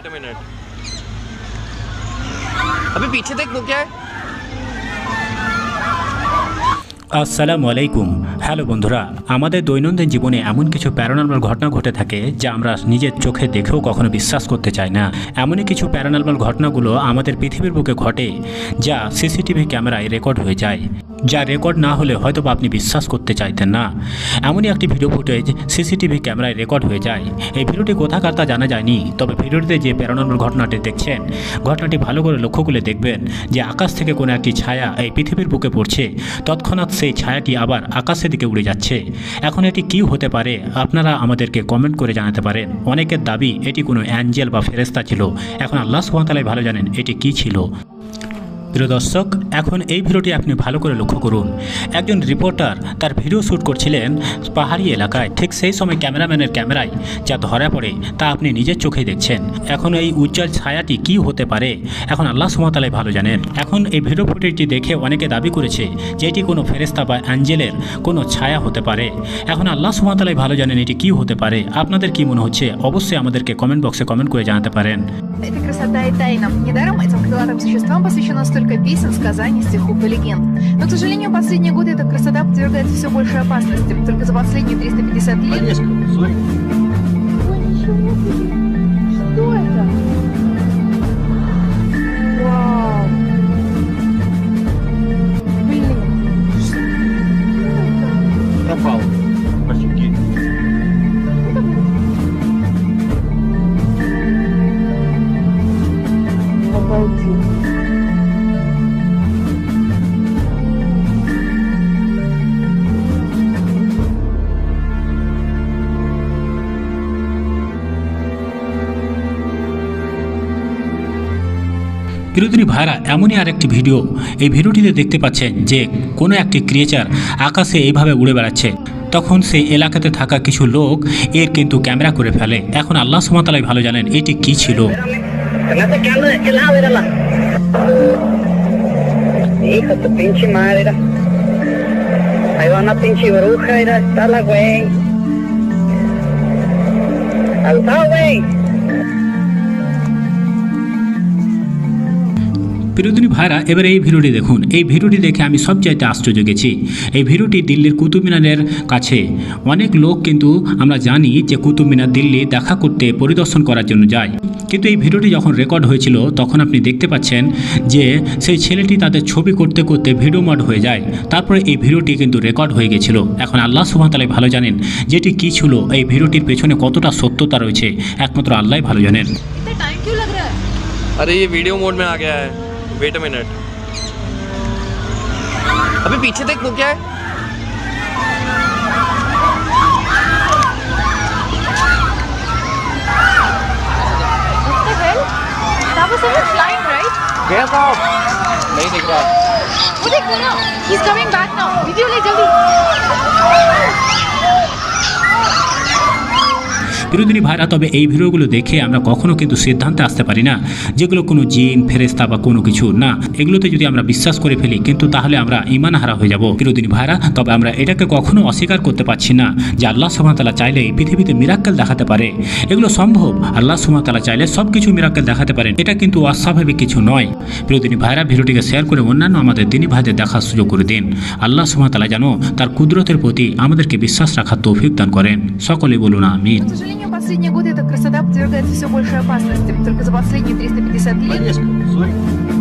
Wait a minute अभी पीछे देख वो क्या है আসসালামু আলাইকুম হ্যালো বন্ধুরা আমাদের দৈনন্দিন জীবনে এমন কিছু প্যারানর্মাল ঘটনা ঘটে থাকে যা আমরা নিজের চোখে দেখেও কখনো বিশ্বাস করতে চাই না এমনই কিছু প্যারানর্মাল ঘটনাগুলো আমাদের পৃথিবীর বুকে ঘটে যা সিসিটিভি ক্যামেরায় রেকর্ড হয়ে যায় যা রেকর্ড না হলে হয়তো আপনি বিশ্বাস করতে চাইতেন না। এমনই একটি ভিডিও ফুটেজ সিসিটিভি ক্যামেরায় রেকর্ড হয়ে যায়। এই ভিডিওটি কোথাকার তা জানা যায়নি, তবে ভিডিওটিতে যে প্যারানর্মাল ঘটনাটি দেখছেন, ঘটনাটি ভালো করে লক্ষ্য করলে দেখবেন যে আকাশ থেকে কোনো একটি ছায়া এই পৃথিবীর বুকে পড়ছে। তৎক্ষণাৎ সেই ছায়াটি আবার আকাশের দিকে উড়ে যাচ্ছে। এখন এটি কি হতে পারে, আপনারা আমাদেরকে কমেন্ট করে জানাতে পারেন। অনেকের দাবি, এটি কোনো অ্যাঞ্জেল বা ফেরেস্তা ছিল। এখন আল্লাহ সুহামতালাই ভালো জানেন এটি কি ছিল। প্রিয় দর্শক, এখন এই ভিডিওটি আপনি ভালো করে লক্ষ্য করুন। একজন রিপোর্টার তার ভিডিও শ্যুট করছিলেন পাহাড়ি এলাকায়, ঠিক সেই সময় ক্যামেরাম্যানের ক্যামেরায়, যা ধরা পড়ে, তা আপনি নিজের চোখেই দেখছেন। এখন এই উজ্জ্বল ছায়াটি কি হতে পারে? এখন আল্লাহ সুমতালাই ভালো জানেন। এখন এই ভিডিও ফুটেজটি দেখে অনেকে দাবি করেছে যে এটি কোনো ফেরেস্তা বা অ্যাঞ্জেলের কোনো ছায়া হতে পারে। এখন আল্লাহ সুমতালাই ভালো জানেন এটি কি হতে পারে। আপনাদের কি মনে হচ্ছে? অবশ্যই আমাদেরকে কমেন্ট বক্সে কমেন্ট করে জানাতে পারেন। Столько песен, сказаний, стихов и легенд. Но, к сожалению, последние годы эта красота подвергается все большей опасности. Только за последние 350 лет... Что это? Вау! Блин! Что это? пропал. Офигеть. Обалдеть. বিরোধিনী ভাইরা, এমনই আরেকটি ভিডিও। এই ভিডিওটিতে দেখতে পাচ্ছেন যে, কোনো একটি ক্রিয়েচার আকাশে এইভাবে উড়ে বেড়াচ্ছে। তখন সেই এলাকাতে থাকা কিছু লোক এর কিন্তু ক্যামেরা করে ফেলে। এখন আল্লাহ সুমতালাই ভালো জানেন এটি কি ছিল। Alta, güey. বিরোধিনী ভাইরা এবার এই ভিডিওটি দেখুন এই ভিডিওটি দেখে আমি সবচাইতে আশ্চর্য গেছি এই ভিডিওটি দিল্লির কুতুব মিনারের কাছে অনেক লোক কিন্তু আমরা জানি যে কুতুব মিনার দিল্লি দেখা করতে পরিদর্শন করার জন্য যায় কিন্তু এই ভিডিওটি যখন রেকর্ড হয়েছিল তখন আপনি দেখতে পাচ্ছেন যে সেই ছেলেটি তাদের ছবি করতে করতে ভিডিও মড হয়ে যায় তারপরে এই ভিডিওটি কিন্তু রেকর্ড হয়ে গেছিল এখন আল্লাহ সুবাহতালাই ভালো জানেন যেটি কী ছিল এই ভিডিওটির পেছনে কতটা সত্যতা রয়েছে একমাত্র আল্লাহ ভালো জানেন इतना टाइम क्यों लग रहा है अरे ये वीडियो मोड में आ गया है वेट अ मिनट अभी पीछे देख वो क्या है flying, right? Off! नहीं दिख रहा वो देखो ना he's coming back now video ले जल्दी বিরোধিনী ভাইরা, তবে এই ভিডিওগুলো দেখে আমরা কখনো কিন্তু সিদ্ধান্তে আসতে পারি না যেগুলো কোনো জিন ফেরেস্তা বা কোনো কিছু না। এগুলোতে যদি আমরা বিশ্বাস করে ফেলি, কিন্তু তাহলে আমরা ইমান হারা হয়ে যাব। বিরোধিনী ভাইরা, তবে আমরা এটাকে কখনো অস্বীকার করতে পারছি না যে আল্লাহ সুমাতালা চাইলে এই পৃথিবীতে মিরাক্কেল দেখাতে পারে। এগুলো সম্ভব, আল্লাহ সুমাতালা চাইলে সব কিছু মিরাক্কেল দেখাতে পারেন। এটা কিন্তু অস্বাভাবিক কিছু নয়। বিরোধিনী ভাইরা, ভিডিওটিকে শেয়ার করে অন্যান্য আমাদের দিনী ভাইদের দেখার সুযোগ করে দিন। আল্লাহ সুমাতালা যেন তার কুদরতের প্রতি আমাদেরকে বিশ্বাস রাখার তৌফিক দান করেন। সকলে বলুন, আমিন। Последние годы эта красота подвергается все большей опасности. Только за последние 350 лет... Олежка.